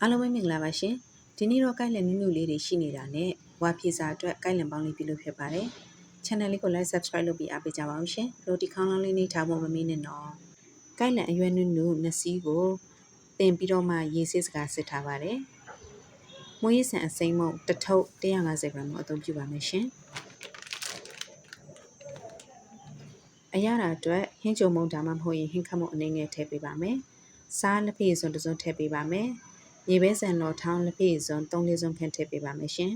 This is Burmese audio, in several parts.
အားလုံးပဲမင်္ဂလာပါရှင်ဒီနေ့တော့ကိုက်လန်နုနုလေးတွေရှိနေတာနဲ့ဝါပြေစာအတွက်ကိုက်လန်ပေါင်းလေးပြုလုပ်ဖြစ်ပါတယ် channel လေးကို like subscribe လုပ်ပြီးအားပေးကြပါအောင်ရှင်ရိုတီခေါင်းလောင်းလေးနေထားဖို့မမေ့နဲ့နော်ကိုက်လန်အရွယ်နုနုနှစ်စီးကိုတင်ပြီးတော့မှရေးစစ်စကားစစ်ထားပါတယ်မွေးရဆန်အစိမ့်မုံတစ်ထုပ်150 gram ကိုအသုံးပြုပါမယ်ရှင်အရတာအတွက်ဟင်းကြုံမုံဒါမှမဟုတ်ရင်ဟင်းခတ်မုံအနေငယ်ထည့်ပေးပါမယ်စားလက်ဖက်စွန်းတစ်စုံထည့်ပေးပါမယ် ရေပဲဆန်တော်ထောင်းလက်ဖက်စွန်း3လေးစုံခန့်ထည့်ပေးပါမယ်ရှင်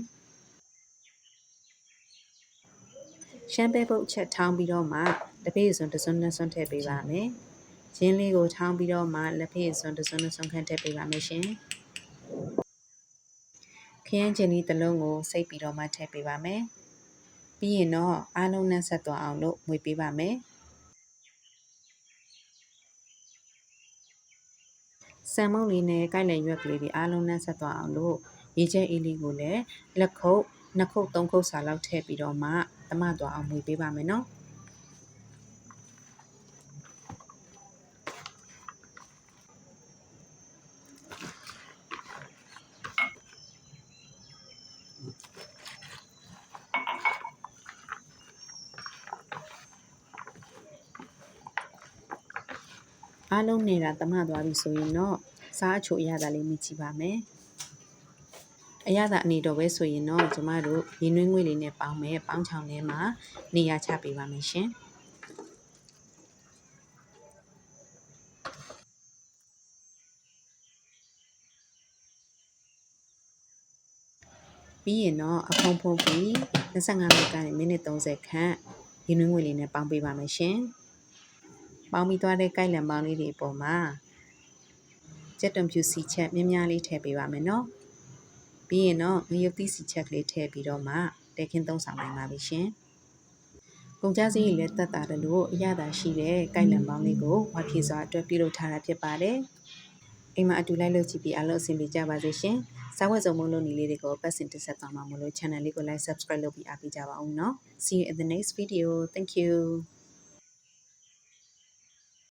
ရှမ်းပဲပုတ်ချက်ထောင်းပြီးတော့မှလက်ဖက်စွန်းတစ်စုံနှစ်စုံထည့်ပေးပါမယ်ရင်းလေးကိုထောင်းပြီးတော့မှလက်ဖက်စွန်းတစ်စုံနှစ်စုံခန့်ထည့်ပေးပါမယ်ရှင်ခရမ်းချင်ဒီတစ်လုံးကိုစိတ်ပြီးတော့မှထည့်ပေးပါမယ်ပြီးရင်တော့အားလုံးနဲ့ဆက်သွားအောင်လို့မွေပေးပါမယ် ဆန်မုတ်လေးနဲ့ကိုက်လည်ရွက်ကလေးတွေအားလုံးနဲ့ဆက်သွားအောင်လို့ရေချက်အေးလေးကိုလည်းလက်ခုပ်နှစ်ခုပ်သုံးခုပ်စာလောက်ထည့်ပြီးတော့မှသမသွားအောင်မွေပေးပါမယ်နော် အားလုံးနေတာတမသွားပြီဆိုရင်တော့စားအချိုအရသာလေးမြည်ကြည့်ပါမယ်အရသာအနေတော့ပဲဆိုရင်တော့ကျမတို့ရင်းနှွေးငွေလေးနဲ့ပေါင်းမယ်ပေါင်းချောင်ထဲမှာနေရာချပေးပါမယ်ရှင်ပြီးရင်တော့အဖုံဖုံပြီး25မိနစ်ကနေမိနစ်30ခန့်ရင်းနှွေးငွေလေးနဲ့ပေါင်းပေးပါမယ်ရှင်။ ပေါင်းပြီးသွားတဲ့ကိုက်လံပေါင်းလေးတွေပေါ်မှာကြက်တွန်ဖြူစီချက်မြများလေးထည့်ပေးပါမယ်နော်ပြီးရင်တော့ငရုတ်သီးစီချက်ကလေးထည့်ပြီးတော့မှတဲခင်းသုံးဆောင်နိုင်ပါပြီရှင်ကုန်ကြစည်းလည်းတက်တာတလို့အရသာရှိတဲ့ကိုက်လံပေါင်းလေးကိုဝါဖြည့်စွာအတွက်ပြုလုပ်ထားတာဖြစ်ပါတယ်အိမ်မှာအတူလိုက်လို့ကြည့်ပြီးအားလုံးအဆင်ပြေကြပါစေရှင်စာဝတ်စုံမုံလုံးနီလေးတွေကိုပတ်စင်တင်ဆက်သွားမှာမလို့ channel လေးကို like subscribe လုပ်ပြီးအားပေးကြပါအောင်နော် see you in the next video thank you